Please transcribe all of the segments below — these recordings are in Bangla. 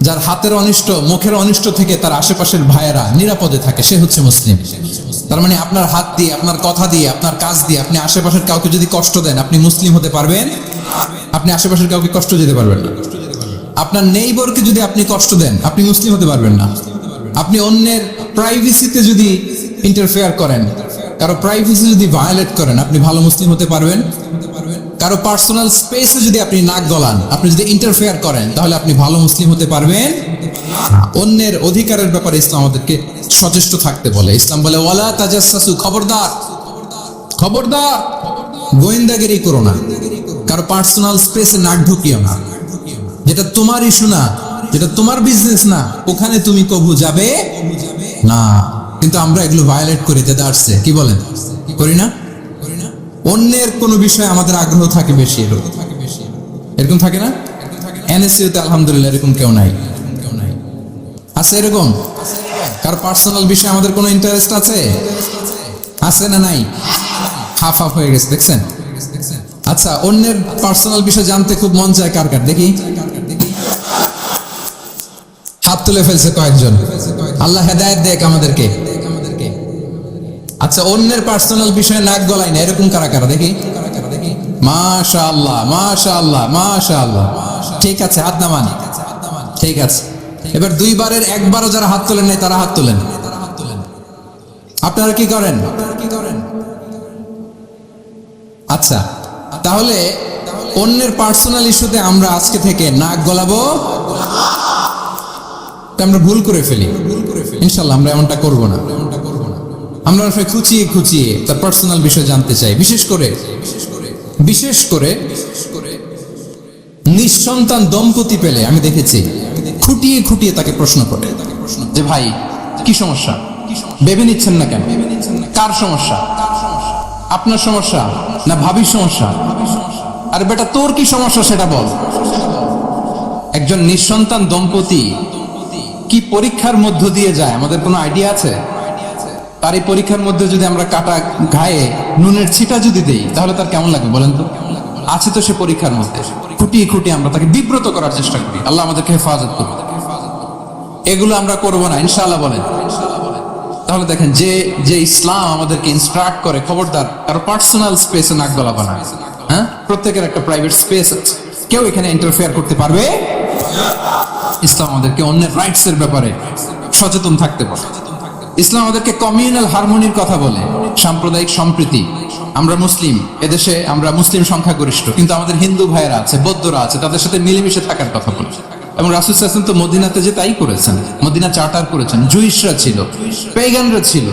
যার হাতের অনিষ্ট, মুখের অনিষ্ট থেকে তার আশেপাশের ভাইয়েরা নিরাপদে থাকে, সে হচ্ছে মুসলিম। তার মানে আপনার হাত দিয়ে, আপনার কথা দিয়ে, আপনার কাজ দিয়ে আপনি আশেপাশের কাউকে যদি কষ্ট দেন, আপনি মুসলিম হতে পারবেন? আপনি আশেপাশের কাউকে কষ্ট দিতে পারবেন না। আপনার নেইবরকে যদি আপনি কষ্ট দেন, আপনি মুসলিম হতে পারবেন না। আপনি অন্যের প্রাইভেসিতে যদি ইন্টারফেয়ার করেন, কারও প্রাইভেসি যদি ভায়োলেট করেন, আপনি ভালো মুসলিম হতে পারবেন। কারও পার্সোনাল স্পেসে যদি আপনি নাক গলান, আপনি যদি ইন্টারফেয়ার করেন, তাহলে আপনি ভালো মুসলিম হতে পারবেন। অন্যের অধিকারের ব্যাপারে ইসলাম আমাদেরকে সচেষ্ট থাকতে বলে। ইসলাম বলে, ওয়ালা তাজাসসু খবরদার। খবরদার। গোয়েন্দাগিরি করো না। কারও পার্সোনাল স্পেসে নাক ঢুকিও না। যেটা তোমার ইস্যু না, যেটা তোমার বিজনেস না, ওখানে তুমি কবু যাবে না। কিন্তু আমরা এগুলো ভায়োলেট করি আসছে। কি বলেন? করি না? অন্যের কোনো বিষয়ে আমাদের আগ্রহ থাকে বেশি, এরকম এরকম থাকে না? এনএসইউতে আলহামদুলিল্লাহ এরকম কেউ নাই। আছে এরকম? কার পার্সোনাল বিষয়ে আমাদের কোনো ইন্টারেস্ট আছে? আছে না নাই? হাফ হাফ হয়ে গেছে, দেখছেন? আচ্ছা অন্যের পার্সোনাল বিষয় জানতে খুব মন চায় কার কার? দেখি। হাত তুলে ফেলছে কয়েকজন। আল্লাহ হেদায়েত দেখ আমাদেরকে। আচ্ছা অন্যের পার্সোনাল বিষয়ে নাক গলাই না, এরকম কারা কারা? দেখি। মাশা আল্লাহ মাশা আল্লাহ মাশা আল্লাহ ঠিক আছে, হাত নামান। ঠিক আছে। এবার দুইবারের, একবারও যারা হাত তোলেন নাই, তারা হাত তোলেন। আপনারা কি করেন? আচ্ছা তাহলে অন্যের পার্সোনাল ইস্যুতে আমরা আজকে থেকে নাক গলাবো। আমরা ভুল করে ফেলি। ইনশাল্লাহ আমরা এমনটা করব না। আমরা আসলে খুঁচিয়ে খুঁচিয়ে তার পার্সোনাল বিষয় জানতে চাই। বিশেষ করে বিশেষ করে নিঃসন্তান দম্পতি পেলে আমি দেখেছি খুঁটিয়ে খুঁটিয়ে তাকে প্রশ্ন করে যে, ভাই, কি সমস্যা? ভেবে নিচ্ছেন না কেন? কার সমস্যা? আপনার সমস্যা না ভাবির সমস্যা? আর বেটা, তোর কি সমস্যা সেটা বল। একজন নিঃসন্তান দম্পতি কি পরীক্ষার মধ্য দিয়ে যায়? আমাদের কোনো আইডিয়া আছে? তার এই পরীক্ষার মধ্যে যদি আমরা কাটা ঘায়ে নুনের ছিটা যদি দেই, তাহলে তার কেমন লাগবে বলেন তো? আছে তো সে পরীক্ষার মধ্যে। খুঁটিয়ে খুঁটিয়ে আমরা তাকে বিব্রত করার চেষ্টা করি। আল্লাহ আমাদেরকে হেফাজত করবে এগুলো আমরা করব না, ইনশাআল্লাহ বলেন। তাহলে দেখেন, যে যে ইসলাম আমাদেরকে ইনস্ট্রাক্ট করে, খবরদার, কারও পার্সোনাল স্পেসে নাক গলাবো না। হ্যাঁ? প্রত্যেকের একটা প্রাইভেট স্পেস আছে। কেউ এখানে ইন্টারফেয়ার করতে পারবে? ইসলাম আমাদেরকে অন্যের রাইটস এর ব্যাপারে সচেতন থাকতে বলে ইসলাম আমাদেরকে কমিউনাল হারমোনির কথা বলে, সাম্প্রদায়িক সম্প্রীতি। আমরা মুসলিম, এদেশে আমরা মুসলিম সংখ্যাগরিষ্ঠ। কিন্তু আমাদের হিন্দু ভাইয়েরা আছে, বৌদ্ধরা আছে, তাদের সাথে মিলেমিশে থাকার কথা বলে। এবং রাসুল হাসান তো মদিনাতে যে তাই করেছেন, মদিনা চার্টার করেছেন, জুইশরা ছিল, পেগানরা ছিল,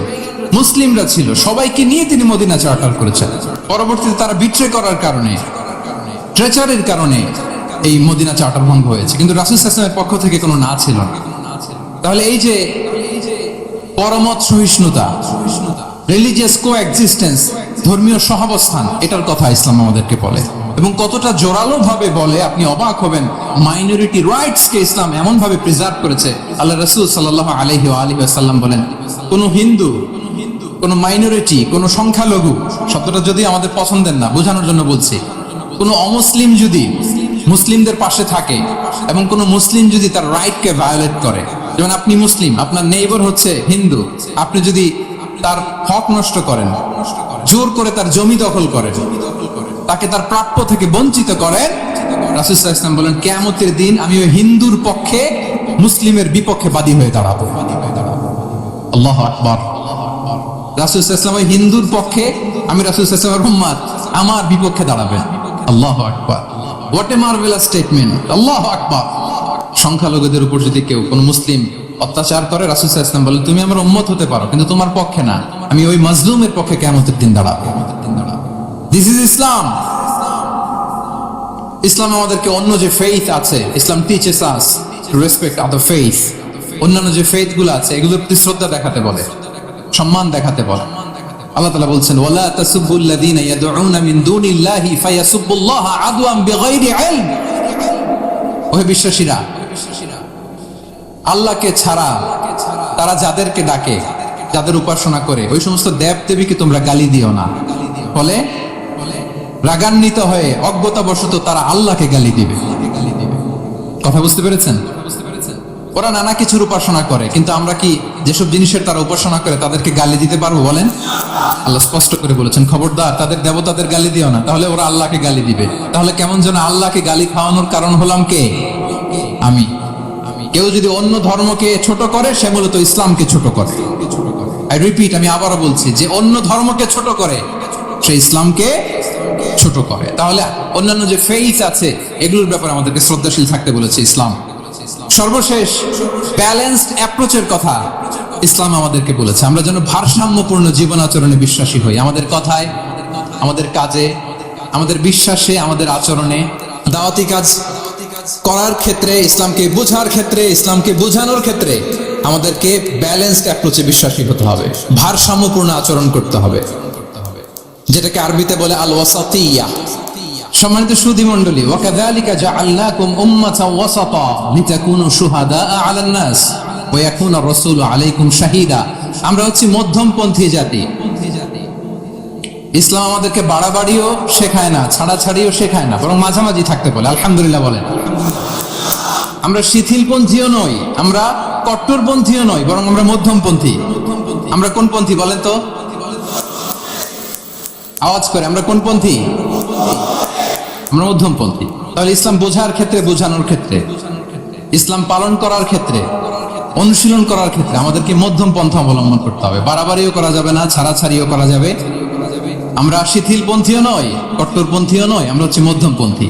মুসলিমরা ছিল, সবাইকে নিয়ে তিনি মদিনা চার্টার করেছেন। পরবর্তীতে তারা বিট্রে করার কারণে ট্রেচারের কারণে এই মদিনা চার্টার ভঙ্গ হয়েছে। কিন্তু রাসুল হাসানের পক্ষ থেকে কোনো না ছিল না। তাহলে এই যে পরমত সহিষ্ণুতা রিলিজিয়াস কো এক্সিস্টেন্স ধর্মীয় সহাবস্থান, এটার কথা ইসলাম আমাদেরকে বলে। এবং কতটা জোরালো ভাবে বলে আপনি অবাক হবেন মাইনরিটি রাইটস কে ইসলাম এমন ভাবে প্রিজার্ভ করেছে। আল্লাহ রসুল সাল্লাহ আলহি আলহি আসাল্লাম বলেন, কোন হিন্দু, কোন মাইনরিটি কোন সংখ্যালঘু, শব্দটা যদি আমাদের পছন্দের না, বোঝানোর জন্য বলছি, কোন অমুসলিম যদি মুসলিমদের পাশে থাকে এবং কোন মুসলিম যদি তার রাইটকে ভায়োলেট করে যেমন আপনি মুসলিম, আপনার নেইবর হচ্ছে হিন্দু, আপনি যদি তার হক নষ্ট করেন, জোর করে তার জমি দখল করেন, তাকে তার প্রাপ্য থেকে বঞ্চিত করেন রাসুসাহ ইসলাম বলেন কেমতের দিন আমি ওই হিন্দুর পক্ষে মুসলিমের বিপক্ষে বাদী হয়ে দাঁড়াবো। আল্লাহ আকবর। রাসুল ইসলাম হিন্দুর পক্ষে, আমি রাসুল ইসলামের উম্মাদ, আমার বিপক্ষে দাঁড়াবেন। আল্লাহ আকবর। হোয়াট এ মার্ভেলাস স্টেটমেন্ট আল্লাহ আকবর। সংখ্যালঘুদের উপর যদি কেউ কোনো মুসলিম অত্যাচার করে, রাসুল ইসলাম বলে, তুমি আমার উম্মত হতে পারো, কিন্তু তোমার পক্ষে না। আমি ওই মজলুমের পক্ষে কেমতের দিন দাঁড়াবো। দিস ইজ ইসলাম ইসলাম আমাদেরকে অন্য যে ফেইথ আছে, Islam teaches us respect faith অন্যান্য যে ফেইথগুলো আছে, এগুলোর প্রতি শ্রদ্ধা দেখাতে বলে, সম্মান দেখাতে বলে। আল্লাহ তাআলা বলছেন, ওয়ালা তাসুবুল্লাযীনা ইয়াদউনা মিন দুনিল্লাহি ফায়াসুবুল্লাহা আদওয়ান বিগাইরি ইলম। ওহে বিশ্বাসীরা আল্লাহকে ছাড়া তারা যাদেরকে ডাকে, যাদের উপাসনা করে, ওই সমস্ত দেব দেবীকে তোমরা গালি দিও না। ফলে রাগান্বিত হয়ে অজ্ঞতাবশত তারা আল্লাহকে গালি দিবে। কথা বুঝতে পেরেছেন? ওরা নানা কিছুর উপাসনা করে, কিন্তু আমরা কি যেসব জিনিসের তারা উপাসনা করে তাদেরকে গালি দিতে পারব বলেন? আল্লাহ স্পষ্ট করে বলেছেন, খবরদার, তাদের দেবতাদের গালি দিও না, তাহলে ওরা আল্লাহকে গালি দিবে। তাহলে কেমন যেন আল্লাহকে গালি খাওয়ানোর কারণ হলাম কে? আমি। কেউ যদি অন্য ধর্মকে ছোট করে, সে মূলত ইসলামকে ছোট করে। আই রিপিট আমি আবারও বলছি যে অন্য ধর্মকে ছোট করে, সে ইসলামকে ছোট করে। তাহলে অন্যান্য যে ফেইথ আছে, এগুলোর ব্যাপারে আমাদেরকে শ্রদ্ধাশীল থাকতে বলেছে ইসলাম। সর্বশেষ ব্যালেন্সড অ্যাপ্রোচের কথা ইসলাম আমাদেরকে বলেছে। আমরা যেন ভারসাম্যপূর্ণ জীবন আচরণে বিশ্বাসী হই। আমাদের কথায়, আমাদের কাজে, আমাদের বিশ্বাসে, আমাদের আচরণে, দাওয়াতি কাজ করার ক্ষেত্রে, ইসলামকে বোঝার ক্ষেত্রে, ইসলামকে বোঝানোর ক্ষেত্রে আমাদেরকে ব্যালেন্সড অ্যাপ্রোচে বিশ্বাসী হতে হবে। ভারসাম্যপূর্ণ আচরণ করতে হবে। যেটাকে আরবিতে বলে আল ওয়াসাতিয়া সম্মানিত সুধী মণ্ডলী ওয়াকাযালিকা জাআলনাকুম উম্মাতাও ওয়াসাতা লিতাকুনু শুহাদা আলান নাস ওয়া ইয়াকুনা রাসূলু আলাইকুম শাহিদা। আমরা হচ্ছি মধ্যমপন্থী জাতি। ইসলাম আমাদেরকে বাড়াবাড়িও শেখায় না, ছাড়াছাড়িও শেখায় না, বরং মাঝামাঝি থাকতে বলে, আলহামদুলিল্লাহ বলেন আমরা শিথিলপন্থীও নই, আমরা কট্টরপন্থীও নই, বরং আমরা মধ্যমপন্থী। আমরা কোন পন্থী বলেন তো? আওয়াজ করে, আমরা কোন পন্থী? আমরা মধ্যমপন্থী। তাহলে ইসলাম বোঝার ক্ষেত্রে, বোঝানোর ক্ষেত্রে, ইসলাম পালন করার ক্ষেত্রে, অনুশীলন করার ক্ষেত্রে আমাদেরকে মধ্যম পন্থা অবলম্বন করতে হবে। বাড়াবাড়িও করা যাবে না, ছাড়াছাড়িও করা যাবে। আমরা শিথিলপন্থীও নয় কট্টরপন্থীও নয় আমরা হচ্ছে মধ্যমপন্থী।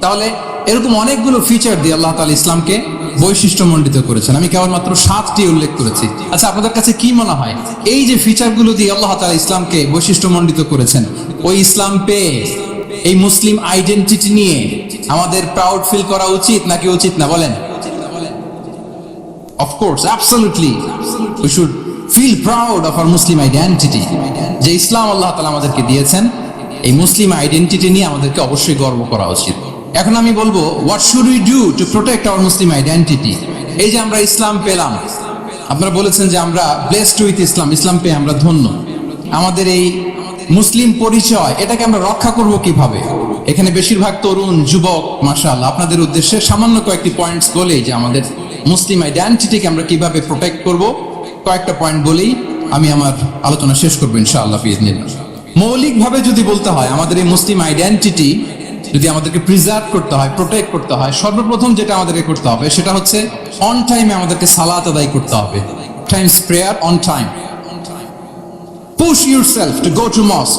তাহলে এরকম অনেকগুলো ফিচার দিয়ে আল্লাহ তাআলা ইসলামকে বৈশিষ্ট্যমণ্ডিত করেছেন। আমি কেবলমাত্র সাতটি উল্লেখ করেছি। আচ্ছা আপনাদের কাছে কি মনে হয়? এই যে ফিচারগুলো দিয়ে আল্লাহ তালা ইসলামকে বৈশিষ্ট্যমণ্ডিত করেছেন ওই ইসলাম পেয়ে এই মুসলিম আইডেন্টিটি নিয়ে আমাদের প্রাউড ফিল করা উচিত নাকি উচিত না? বলেন। Of course, absolutely. We should proud of our Muslim identity. যে ইসলাম আল্লাহ তালা আমাদেরকে দিয়েছেন, এই মুসলিম আইডেন্টিটি নিয়ে আমাদেরকে অবশ্যই গর্ব করা উচিত। এখন আমি বলব what should we do to protect our Muslim identity এই যে আমরা ইসলাম পেলাম, আপনারা বলেছেন যে আমরা ব্লেসড উইথ ইসলাম ইসলাম পেয়ে আমরা ধন্য। আমাদের এই মুসলিম পরিচয়, এটাকে আমরা রক্ষা করব কীভাবে? এখানে বেশিরভাগ তরুণ, যুবক, মাশাআল্লাহ, আপনাদের উদ্দেশ্যে সামান্য কয়েকটি পয়েন্টস বলেই যে আমাদের মুসলিম আইডেন্টিটিকে আমরা কীভাবে প্রোটেক্ট করব। কয়েকটা পয়েন্ট বলেই আমি আমার আলোচনা শেষ করব ইনশাআল্লাহ ফিজনিল্লাহ মৌলিকভাবে যদি বলতে হয়, আমাদের এই মুসলিম আইডেন্টিটি যদি আমাদেরকে প্রিজার্ভ করতে হয় প্রোটেক্ট করতে হয়, সর্বপ্রথম যেটা আমাদেরকে করতে হবে সেটা হচ্ছে অন টাইমে আমাদেরকে সালাত আদায় করতে হবে। Times prayer on time push yourself to go to mosque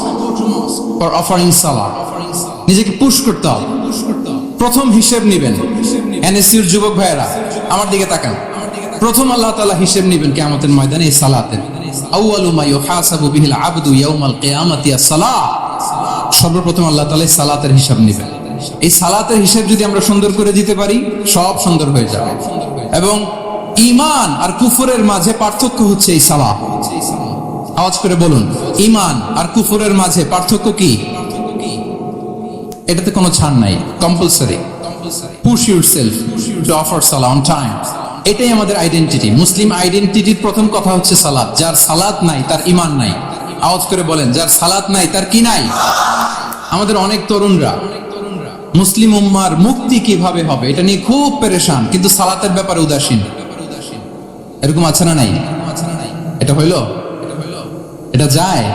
for offering সালাদ নিজেকে পুশ করতে হবে। প্রথম হিসেব নিবেন। এনএসসির যুবক ভাইয়েরা, আমার দিকে তাকান। প্রথম আল্লাহ তাআলা হিসেব নিবেন কিয়ামতের ময়দানে এই সালাতের। সর্বপ্রথম আল্লাহ এই সালাতের হিসাব নেবেন। এই সালাতের হিসেব যদি আমরা সুন্দর করে দিতে পারি, সব সুন্দর হয়ে যাবে। এবং ঈমান আর কুফরের মাঝে পার্থক্য হচ্ছে এই সালাহ আওয়াজ করে বলুন ইমান আর কুফরের মাঝে পার্থক্য কি? এটাতে কোনো ছাড় নাই compulsory push yourself to offer সালা অন টাইম এটাই আমাদের আইডেন্টিটি মুসলিম আইডেন্টিটির প্রথম কথা হচ্ছে সালাদ যার সালাদ নাই, তার ইমান নাই। আওয়াজ করে বলেন, যার সালাদ নাই, তার কি নাই? আমাদের অনেক তরুণরা, মুসলিম উম্মার মুক্তি কীভাবে হবে, এটা নিয়ে খুব পেরেশান, কিন্তু সালাতের ব্যাপারে উদাসীন। এরকম আছে না নাই? এটা হইল? এটা যায়?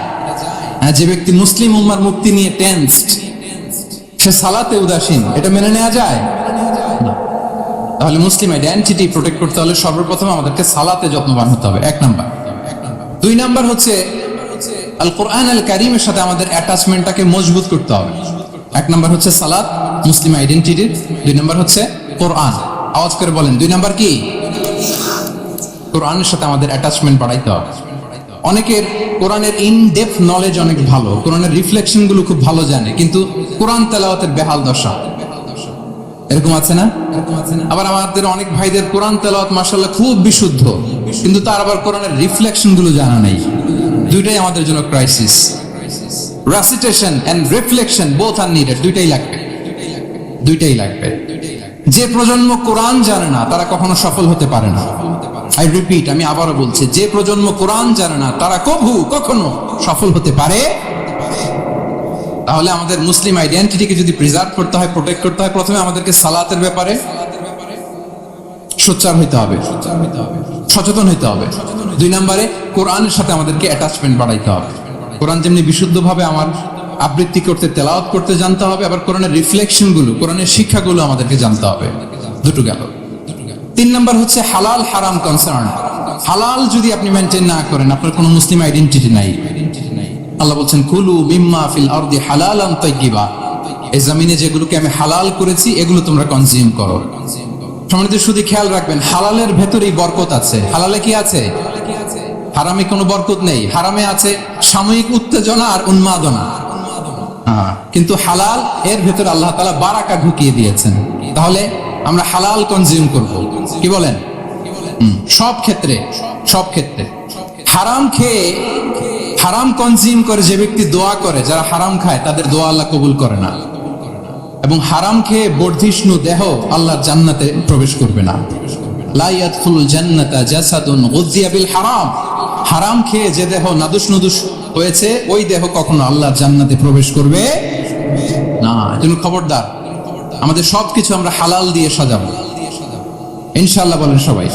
হ্যাঁ যে ব্যক্তি মুসলিম উম্মার মুক্তি নিয়ে টেন্সড সে সালাতে উদাসীন, এটা মেনে নেওয়া যায়। তাহলে মুসলিম আইডেন্টিটি প্রোটেক্ট করতে হলে সর্বপ্রথম আমাদেরকে সালাতে যত্নবান হতে হবে। এক নাম্বার। দুই নাম্বার হচ্ছে আল কোরআন আল কারিমের সাথে আমাদের অ্যাটাচমেন্টটাকে মজবুত করতে হবে। এক নাম্বার হচ্ছে সালাত, মুসলিম আইডেন্টিটির দুই নাম্বার হচ্ছে কোরআন। আওয়াজ করে বলেন, দুই নাম্বার কি? কোরআনের সাথে আমাদের অ্যাটাচমেন্ট বাড়াইতে হবে। অনেকের কোরআনের ইন ডেপথ নলেজ অনেক ভালো, কোরআনের রিফ্লেকশনগুলো খুব ভালো জানে, কিন্তু কোরআন তেলাওয়াতের বেহাল দশা। এরকম আছে না? আবার আমাদের অনেক ভাইদের কোরআন তেলাওয়াত খুব বিশুদ্ধ। কিন্তু তার আবার কোরআনের রিফ্লেকশনগুলো জানা দুইটাই আমাদের জন্য crisis recitation and reflection both are needed দুইটাই লাগবে। দুইটাই লাগবে। যে প্রজন্ম কোরআন জানে না, তারা কখনো সফল হতে পারে না। আই রিপিট আমি আবারও বলছি, যে প্রজন্ম কোরআন জানে না, তারা কভু কখনো সফল হতে পারে তাহলে আমাদের মুসলিম আইডেন্টিটিকে যদি প্রিজার্ভ করতে হয় প্রোটেক্ট করতে হয়, প্রথমে আমাদেরকে সালাতের ব্যাপারে সোচ্চার হইতে হবে, সচেতন হইতে হবে। দুই নম্বরে, কোরআনের সাথে আমাদেরকে অ্যাটাচমেন্ট বাড়াইতে হবে। কোরআন যেমনি বিশুদ্ধভাবে আমার আবৃত্তি করতে, তেলাওয়াত করতে জানতে হবে, আবার কোরআনের রিফ্লেকশনগুলো কোরআনের শিক্ষাগুলো আমাদেরকে জানতে হবে। দুটো গেল। তিন নম্বর হচ্ছে হালাল, হারাম কনসার্ন হালাল যদি আপনি মেনটেন না করেন, আপনার কোনো মুসলিম আইডেন্টিটি নাই। আল্লাহ বলছেন কুলু মিম্মা ফিল আরদি হালালান তাইয়্যিবা। এই জমিনে যেগুলোকে আমি হালাল করেছি এগুলো তোমরা কনজিউম করো। সম্মানিত শুধু খেয়াল রাখবেন হালালের ভেতরেই বরকত আছে। হালালে কি আছে? হারামে কোনো বরকত নেই। হারামে আছে সাময়িক উত্তেজনা আর উন্মাদনা। হ্যাঁ, কিন্তু হালাল এর ভেতরে আল্লাহ তালা বারাকা ঢুকিয়ে দিয়েছেন। তাহলে আমরা হালাল কনজিউম করব। কি বলেন? সব ক্ষেত্রে সব ক্ষেত্রে। হারাম খেয়ে হারাম কনজিউম করে যে ব্যক্তি দোয়া করে, যারা হারাম খায়, তাদের দোয়া আল্লাহ কবুল করে না। এবং হারাম খেয়ে বর্ধিষ্ণু দেহ আল্লাহর জান্নাতে প্রবেশ করবে না। গুযিয়া হারাম। হারাম খেয়ে যে দেহ নাদুস নুদুস হয়েছে, ওই দেহ কখনো আল্লাহর জান্নাতে প্রবেশ করবে না। এজন্য খবরদার, আমাদের সবকিছু আমরা হালাল দিয়ে সাজাবো। বলেন সবাই।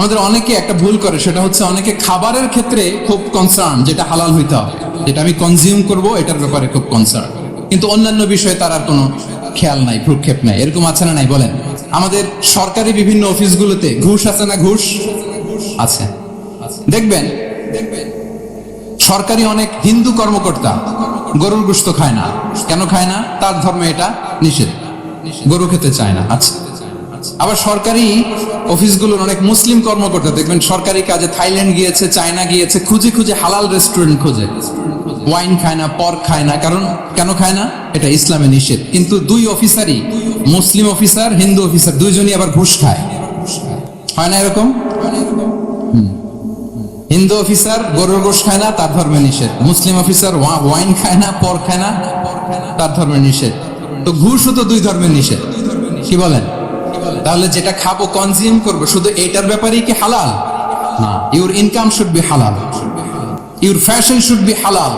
আমাদের অনেকে একটা ভুল করে, সেটা হচ্ছে অনেকে খাবারের ক্ষেত্রে খুব কনসার্ন যেটা হালাল হইতে হবে। যেটা আমি কনজিউম করব, এটার ব্যাপারে খুব কনসার্ন কিন্তু অন্যান্য বিষয়ে তার আর কোনো খেয়াল নাই, ভ্রুক্ষেপ নাই। এরকম আছে না নাই? বলেন। আমাদের সরকারি বিভিন্ন অফিসগুলোতে ঘুষ আছে না ঘুষ? আছে। দেখবেন, সরকারি অনেক হিন্দু কর্মকর্তা গরুর গোস্ত খায় না। কেন খায় না? তার ধর্মে এটা নিষেধ। গরু খেতে চায় না। আচ্ছা। আবার সরকারি অফিসগুলোর অনেক মুসলিম কর্মকর্তা, দেখবেন সরকারি কাজে থাইল্যান্ড গিয়েছে, চায়না গিয়েছে, খুঁজে খুঁজে হালাল রেস্টুরেন্ট খোঁজে। ওয়াইন খায় না পর খায় না, কারণ কেন খায় না? এটা ইসলামে নিষেধ। কিন্তু দুই অফিসারই মুসলিম অফিসার হিন্দু অফিসার দুইজনই আবার ঘুষ খায়। হয় না এরকম। হিন্দু অফিসার গরুর গোশ খায় না, তার ধর্মে নিষেধ। মুসলিম অফিসার ওয়াইন খায় না পর খায় না, তার ধর্মে নিষেধ। তো ঘুষও তো দুই ধর্মের নিষেধ। কি বলেন? তাহলে যেটা খাব কনজিউম করব, শুধু এটার ব্যাপারেই কি হালাল? না your income should be halal your fashion should be halal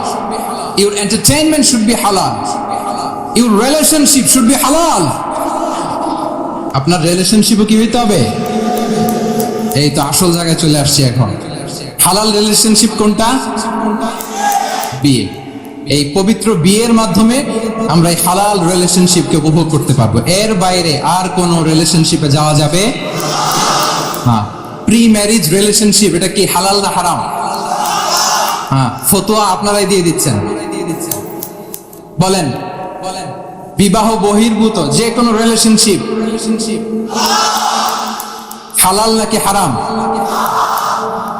your entertainment should be halal your relationship should be halal আপনার রিলেশনশিপও কি হইতে হবে? এই তো আসল জায়গায় চলে আসছি এখন। হালাল রিলেশনশিপ কোনটা? বিয়ে। এই পবিত্র বিয়ের মাধ্যমে আমরা এই হালাল রিলেশনশিপকে উপভোগ করতে পারব। এর বাইরে আর কোন রিলেশনশিপে যাওয়া যাবে? হ্যাঁ। প্রি ম্যারিজ রিলেশনশিপ এটা কি হালাল না হারাম? হ্যাঁ ফতোয়া আপনারাই দিয়ে দিচ্ছেন। বলেন। বলেন বিবাহ বহির্ভূত, যে কোনো রিলেশনশিপ হালাল নাকি হারাম?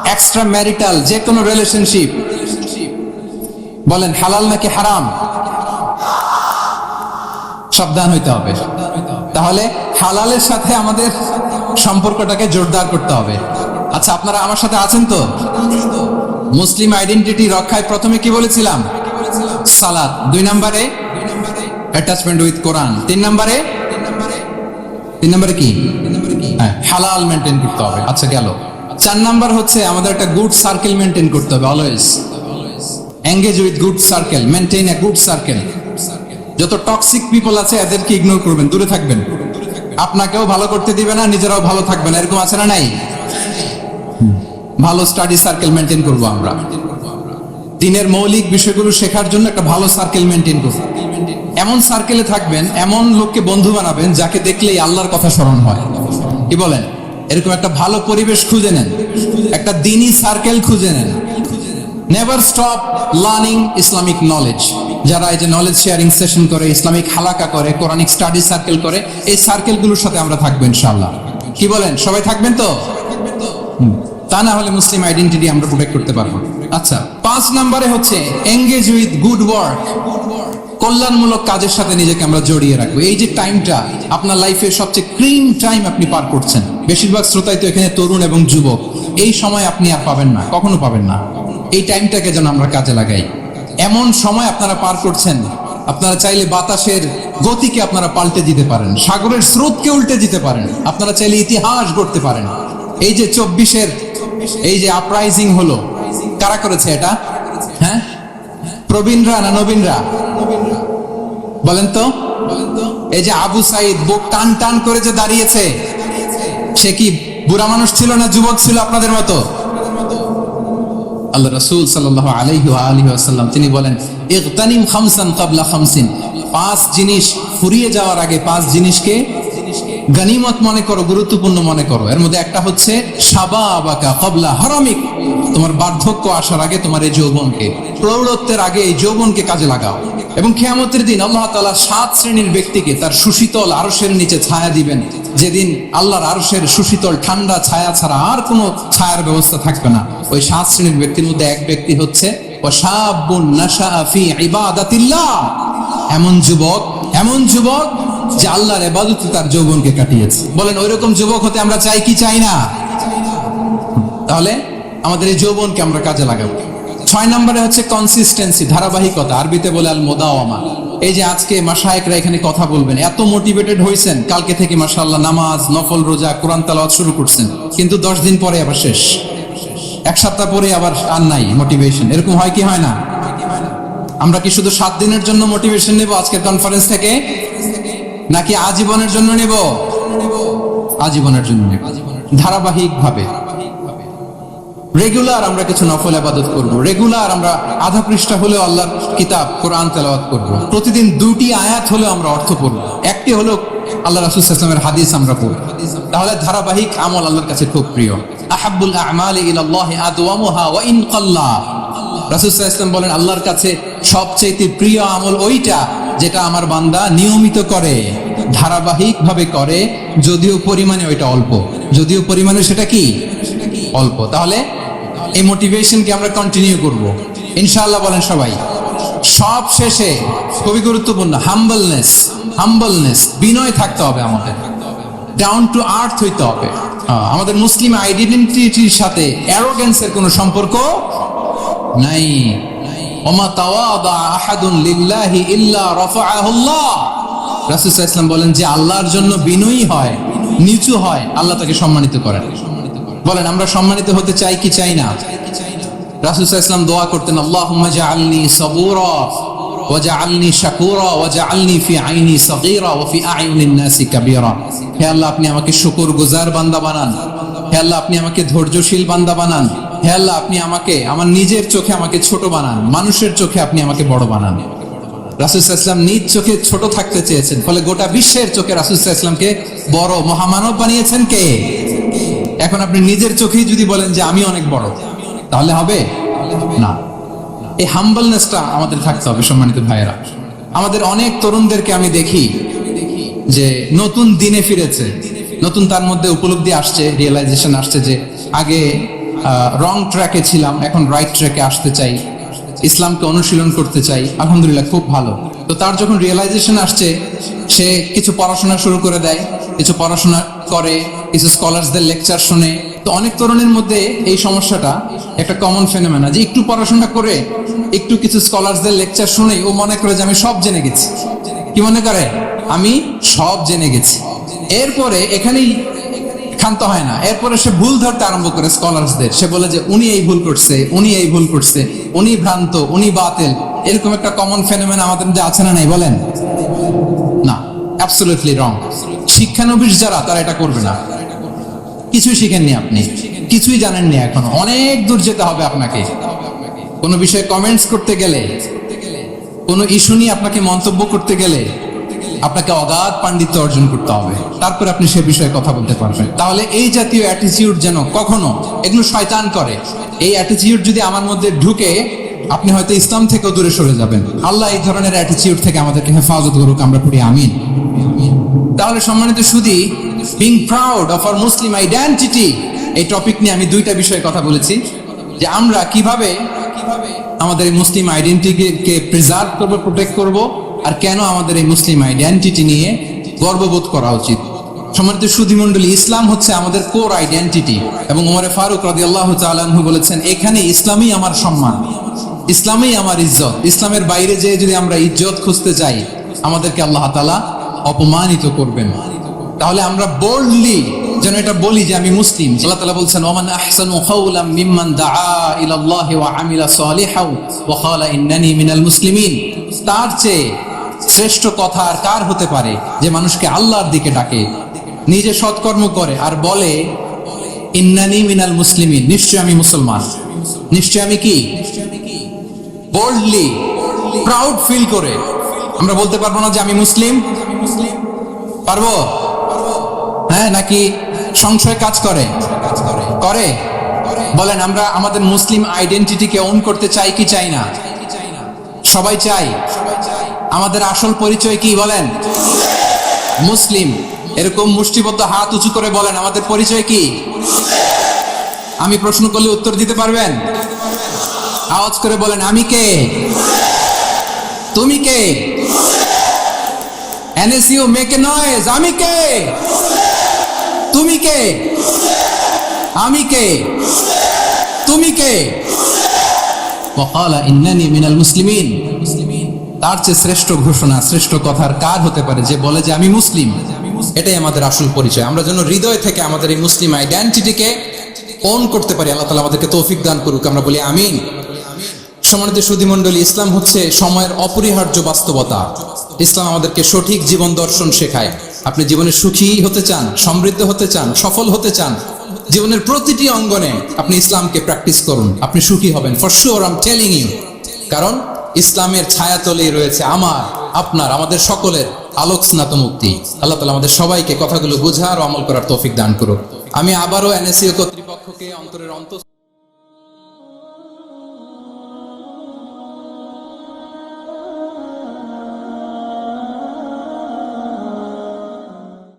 এক্সট্রা ম্যারিটাল যে কোনো রিলেশনশিপ বলেন, হালাল নাকি হারাম? সাবধান হইতে হবে। তাহলে হালালের সাথে আমাদের সম্পর্কটাকে জোরদার করতে হবে। আচ্ছা আপনারা আমার সাথে আছেন তো? মুসলিম আইডেন্টিটি রক্ষায় প্রথমে কি বলেছিলাম? সালাদ দুই নম্বরে অ্যাটাচমেন্ট উইথ কোরআন তিন নম্বরে? তিন নম্বরে কি? হ্যাঁ হালাল মেনটেন করতে হবে। আচ্ছা গেল। চার নাম্বার হচ্ছে আমাদের একটা গুড সার্কেল মেনটেন করতে হবে always engage with good circle maintain a good circle যত টক্সিক পিপল আছে, এদেরকে ইগনোর করবেন, দূরে থাকবেন। আপনাকেও ভালো করতে দিবে না, নিজেরাও ভালো থাকবেন এরকম আছে না নাই? ভালো স্টাডি সার্কেল মেনটেন করব আমরা। দিনের মৌলিক বিষয়গুলো শেখার জন্য একটা ভালো সার্কেল মেনটেন করব। এমন সার্কেলে থাকবেন, এমন লোককে বন্ধু বানাবেন, যাকে দেখলেই আল্লাহর কথা স্মরণ হয়। কি বলেন? এরকম একটা ভালো পরিবেশ খুঁজে নেন। একটা দিনই সার্কেল খুঁজে নেন। Never stop learning Islamic knowledge যারা এই যে নলেজ শেয়ারিং সেশন করে ইসলামিক হালাকা করে কোরআনিক স্টাডি সার্কেল করে, এই সার্কেলগুলোর সাথে আমরা থাকব ইনশাআল্লাহ। কি বলেন? সবাই থাকবেন তো? তা না হলে মুসলিম আইডেন্টিটি আমরা প্রোটেক্ট করতে পারব। আচ্ছা পাঁচ হচ্ছে এঙ্গেজ উইথ গুড ওয়ার্ক কল্যাণমূলক কাজের সাথে নিজেকে আমরা জড়িয়ে রাখব। এই যে টাইমটা আপনার লাইফে সবচেয়ে ক্রিম টাইম আপনি পার করছেন। বেশিরভাগ শ্রোতাই তো এখানে তরুণ এবং যুবক। এই সময় আপনি আর পাবেন না, কখনো পাবেন না। এই টাইমটাকে যেন আমরা কাজে লাগাই। এমন সময় আপনারা পার করছেন। আপনারা চাইলে বাতাসের গতিকে আপনারা পাল্টে দিতে পারেন। সাগরের স্রোতকে উল্টে দিতে পারেন। আপনারা চাইলে ইতিহাস গড়তে পারেন। এই যে চব্বিশের, এই যে আপরাইজিং হলো। কারা করেছে এটা? হ্যাঁ? প্রবীণরা না নবীনরা? বলেন তো। এই যে আবু সাইদ বুক টান টান করে যে দাঁড়িয়েছে। সে কি বুড়া মানুষ ছিল না যুবক ছিল আপনাদের মতো? আল্লাহ রসুল সাল্লাহ আলাইহি আলহি আসাল্লাম তিনি বলেন, ইগতানিম খামসান কাবলা খামসিন। পাঁচ জিনিস ফুরিয়ে যাওয়ার আগে পাঁচ জিনিসকে গানিমত মনে করো, গুরুত্বপূর্ণ মনে করো। এর মধ্যে একটা হচ্ছে সাবা আবাকা কবলা হারামিক। তোমার বার্ধক্য আসার আগে তোমার এই যৌবনকে, প্রৌঢ়ত্বের আগে এই যৌবনকে কাজে লাগাও। এবং খেয়ামতের দিন আল্লাহ তালা সাত শ্রেণির ব্যক্তিকে তার সুশীতল আরসের নিচে ছায়া দিবেন। যেদিন আল্লাহর আরসের সুশীতল ঠান্ডা ছায়া ছাড়া আর কোনো ছায়ার ব্যবস্থা থাকবে না। ওই সাত শ্রেণির ব্যক্তির মধ্যে এক ব্যক্তি হচ্ছে এমন যুবক এমন যুবক যে আল্লাহর এবাদতে তার যৌবনকে কাটিয়েছে। বলেন, ওইরকম যুবক হতে আমরা চাই কি চাই না? তাহলে আমাদের এই যৌবনকে আমরা কাজে লাগাবো। ছয় নম্বরে হচ্ছে কনসিস্টেন্সি ধারাবাহিকতা, আরবিতে বলে আল মোদাওয়ামা এই যে আজকে মাসায়করা এখানে কথা বলবেন, এত মোটিভেটেড হয়েছেন কালকে থেকে মাসাল্লাহ নামাজ, নফল রোজা, কোরআন তালাওয়াত শুরু করছেন, কিন্তু দশ দিন পরে আবার শেষ। এক সপ্তাহ পরে আবার আর নাই মোটিভেশন এরকম হয় কি হয় না? আমরা কি শুধু সাত দিনের জন্য মোটিভেশন নেব আজকের কনফারেন্স থেকে? নাকি আজীবনের জন্য নেব? আজীবনের জন্য নেব। ধারাবাহিক ভাবে রেগুলার আমরা কিছু নফল আবাদত করব। রেগুলার আমরা আধা পৃষ্ঠা হলেও আল্লাহর কিতাব, কোরআন তেলাওয়াত করব। প্রতিদিন দুটি আয়াত হলেও আমরা অর্থ পড়ব। একটি হলো আল্লাহ রাসুল ইসলামের হাদিস আমরা পড়ব। তাহলে ধারাবাহিক আমল আল্লাহর কাছে খুব প্রিয়। আহাবুল আমাল ইলাল্লাহ আদওয়ামুহা ওয়া ইন কাল্লা। রাসূল ইসলাম বলেন, আল্লাহর কাছে সবচেয়ে প্রিয় আমল ওইটা যেটা আমার বান্দা নিয়মিত করে ধারাবাহিক ভাবে করে, যদিও পরিমাণে ওইটা অল্প। যদিও পরিমাণে সেটা কি? অল্প। তাহলে এই মোটিভেশনকে আমরা কন্টিনিউ করব। ইনশাআল্লাহ বলেন সবাই। সব শেষে খুবই গুরুত্বপূর্ণ হাম্বলনেস হাম্বলনেস বিনয় থাকতে হবে আমাদের। ডাউন টু আর্থ হইতে হবে। আমাদের মুসলিম আইডেন্টিটির সাথে অ্যারোগেন্সের কোনো সম্পর্ক নাই। ওমা তাওয়াদা আহাদুন লিল্লাহি ইল্লা রাফাআহুল্লাহ রাসূল সাল্লাল্লাহু আলাইহি বলেন যে আল্লাহর জন্য বিনয়ী হয়, নিচু হয়, আল্লাহ তাকে সম্মানিত করেন। বলেন, আমরা সম্মানিত হতে চাই কি চাই না? রাসূল ওয়াসাল্লাম দোয়া করতেন, আল্লাহুম্মা জাআলনি সাবুরা আল্লাহ, আপনি আমাকে বান্দা বানান। আল্লাহ, আপনি আমাকে ধৈর্যশীল বান্দা বানান। আল্লাহ, আপনি আমাকে, আমার নিজের চোখে আমাকে ছোট বানান। মানুষের চোখে আপনি আমাকে বড় বানান। রাসুসাল্লাম নিজ চোখে ছোট থাকতে চেয়েছেন, ফলে গোটা বিশ্বের চোখে রাসুসাল্লামকে বড় মহামানব বানিয়েছেন কে? এখন আপনি নিজের চোখেই যদি বলেন যে আমি অনেক বড়, তাহলে হবে? না। এই হাম্বলনেসটা আমাদের থাকতে হবে, সম্মানিত ভাইয়েরা। আমাদের অনেক তরুণদেরকে আমি দেখি যে নতুন দিনে ফিরেছে, নতুন তার মধ্যে উপলব্ধি আসছে রিয়েলাইজেশন আসছে যে আগে রং ট্র্যাকে ছিলাম, এখন রাইট ট্র্যাকে আসতে চাই, ইসলামকে অনুশীলন করতে চাই, আলহামদুলিল্লাহ খুব ভালো। তো তার যখন রিয়েলাইজেশন আসছে, সে কিছু পড়াশোনা শুরু করে দেয়, কিছু পড়াশোনা করে, কিছু স্কলারসদের লেকচার শুনে। তো অনেক তরুণের মধ্যে এই সমস্যাটা একটা কমন ফেনোমেনা যে একটু পড়াশোনা করে, একটু কিছু স্কলারসদের লেকচার শুনে ও মনে করে যে আমি সব জেনে গেছি। কি মনে করে? আমি সব জেনে গেছি। এরপরে এখানেই ক্ষান্ত হয় না। এরপরে সে ভুল ধরতে আরম্ভ করে স্কলারসদের সে বলে যে, উনি এই ভুল করছে, উনি এই ভুল করছে, উনি ভ্রান্ত, উনি বাতিল। এরকম একটা কমন ফেনোমেন আমাদের মধ্যে আছে না নাই বলেন? না অ্যাবসলিউটলি রং শিক্ষানবিশ যারা, তারা এটা করবে না। কিছুই শিখেননি আপনি। কিছুই জানেননি এখন। অনেক দূর যেতে হবে আপনাকে। কোনো বিষয়ে কমেন্টস করতে গেলে, কোনো ইস্যু নিয়ে আপনাকে মন্তব্য করতে গেলে, আপনাকে অগাধ পাণ্ডিত্য অর্জন করতে হবে। তারপরে আপনি সে বিষয়ে কথা বলতে পারবেন। তাহলে এই জাতীয় অ্যাটিটিউড যেন কখনো এগুলো শয়তান করে। এই অ্যাটিটিউড যদি আমার মধ্যে ঢুকে, আপনি হয়তো ইসলাম থেকেও দূরে সরে যাবেন। আল্লাহ এই ধরনের অ্যাটিটিউড থেকে আমাদেরকে হেফাজত করুক, আমরা পড়ি আমিন। তাহলে সম্মানিত সুদী being proud of our Muslim identity এই টপিক নিয়ে আমি দুইটা বিষয়ে কথা বলেছি, যে আমরা কীভাবে আমাদের এই মুসলিম আইডেন্টিটিকে প্রিজার্ভ করব প্রোটেক্ট করব, আর কেন আমাদের এই মুসলিম আইডেন্টিটি নিয়ে গর্ববোধ করা উচিত। সম্মানিত সুধী মন্ডলী ইসলাম হচ্ছে আমাদের কোর আইডেন্টিটি এবং ওমরে ফারুক রাদি আল্লাহ তালু বলেছেন, এখানে ইসলামই আমার সম্মান, ইসলামই আমার ইজ্জত, ইসলামের বাইরে যেয়ে যদি আমরা ইজ্জত খুঁজতে চাই আমাদেরকে আল্লাহ তালা অপমানিত করবেন। তাহলে আমরা বোল্ডলি যেন এটা বলি যে আমি মুসলিম। আল্লাহ তাআলা বলছেন ওমান মিনাল মুসলিমিন। তার চেয়ে শ্রেষ্ঠ কথা আর কার হতে পারে? যে মানুষকে আল্লাহর দিকে ডাকে, নিজে সৎকর্ম করে আর বলে, ইন্নানি মিনাল মুসলিমিন। নিশ্চয় আমি মুসলমান। নিশ্চয় আমি কি? বোল্ডলি প্রাউড ফিল করে। আমরা বলতে পারব না যে আমি মুসলিম। পারব? হ্যাঁ নাকি সংশয় কাজ করে? করে? বলেন, আমরা আমাদের মুসলিম আইডেন্টিটিকে অন করতে চাই কি চাই না? সবাই চাই? আমাদের আসল পরিচয় কি বলেন? মুসলিম। এরকম মুষ্টিবদ্ধ হাত উঁচু করে বলেন, আমাদের পরিচয় কি? আমি প্রশ্ন করলে উত্তর দিতে পারবেন? আওয়াজ করে বলেন, আমি কে? তুমি কে? অ্যানেসিও মেকে নয়, আমি কে? তুমি কে? আমি কে? তুমি কে? ইন্নানি মিনাল মুসলিমিন। তার চেয়ে শ্রেষ্ঠ ঘোষণা, শ্রেষ্ঠ কথার কার হতে পারে যে বলে যে আমি মুসলিম? এটাই আমাদের আসল পরিচয়। আমরা যেন হৃদয় থেকে আমাদের এই মুসলিম আইডেন্টিটিকে অন করতে পারি। আল্লাহ তালা আমাদেরকে তৌফিক দান করুক। আমরা বলি আমিন। সমানিত সুধিমণ্ডলী, ইসলাম হচ্ছে সময়ের অপরিহার্য বাস্তবতা। ইসলাম আমাদেরকে সঠিক জীবন দর্শন শেখায়। আপনি জীবনে সুখী হতে চান, সমৃদ্ধ হতে চান, সফল হতে চান, জীবনের প্রতিটি অঙ্গনে আপনি ইসলামকে প্র্যাকটিস করুন। আপনি সুখী হবেন for sure I'm telling you কারণ ইসলামের ছায়াতলেই রয়েছে আমার, আপনার, আমাদের সকলের আলোক স্নাত মুক্তি। আল্লাহ তালা আমাদের সবাইকে কথাগুলো বোঝার আমল করার তৌফিক দান করুক। আমি আবারও এনএসিও কর্তৃপক্ষকে অন্তরের অন্ত